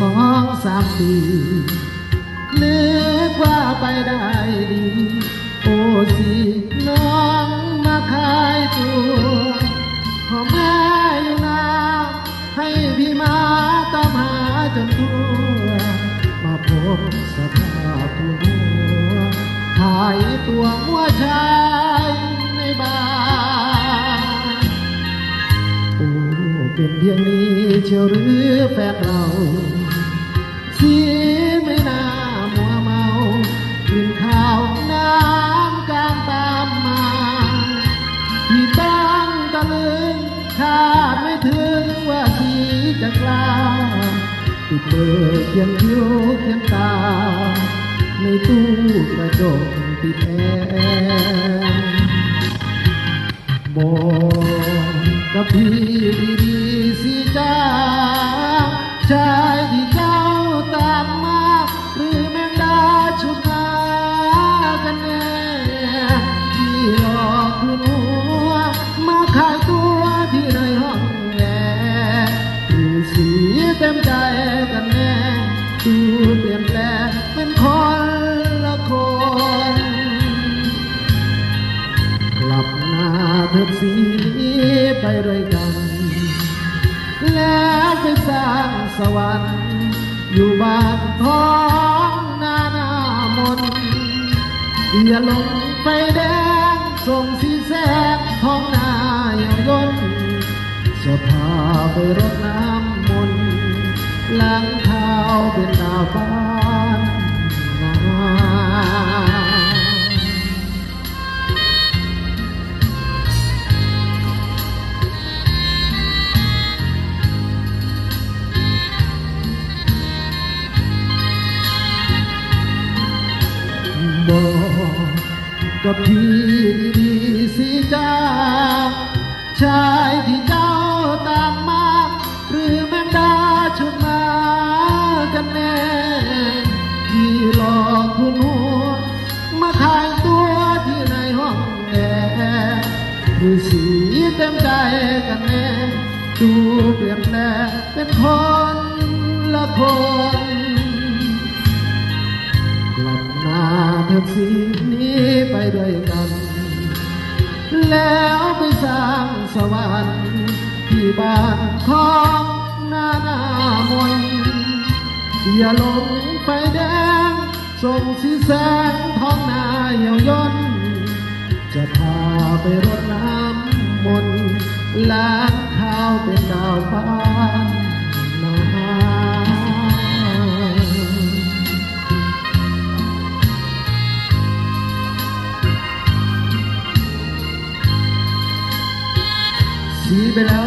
สองสามปีนึกว่าไปได้ดี โอ้สิน้องมาขายตัวขอแม่อยู่นาให้พี่มาตามหาจนทั่วมาพบสภาพผู้หัวขายตัวมัวชายในบ้าน เป็นเพียงนี้เชียวหรือแฟนเราสีไม่น่ามัวเมากินข้าวน้ำกลางตามมาที่ตั้งตะลึงคาดไม่ถึงว่าสีจะกล้าติดเบอร์เขียนคิ้วเขียนตา ในตู้กระจกติดแอร์บอกกับพี่ ด้วยกัน แล้วไปสร้างสวรรค์อยู่บ้านท้องนาหนามนอย่าลงไฟแดงส่งสีแสงท้องนาอย่างยนจะพาไปรดน้ำมนต์ล้างเท้าเป็นดาวบ้า กับพี่ดีสิจ้าชายที่เจ้าตามมา หรือแมงดาชุดมากันแน่ที่หลอกคุณหัวมาขายตัวที่ในห้องแอร์หรือสีเต็มใจกันแน่ดูเปลี่ยนแปลงเป็นคนละคนกลับหน้าเถิดสีนี้ไป ด้วยกัน แล้วไปสร้างสวรรค์ที่บ้านของนานามนอย่าหลงไฟแดงส่งสีแสงท้องนาเหี่ยวยนจะพาไปรดน้ำมนต์ล้างเท้าเป็นดาวฟ้า ชี้ไปแล้ว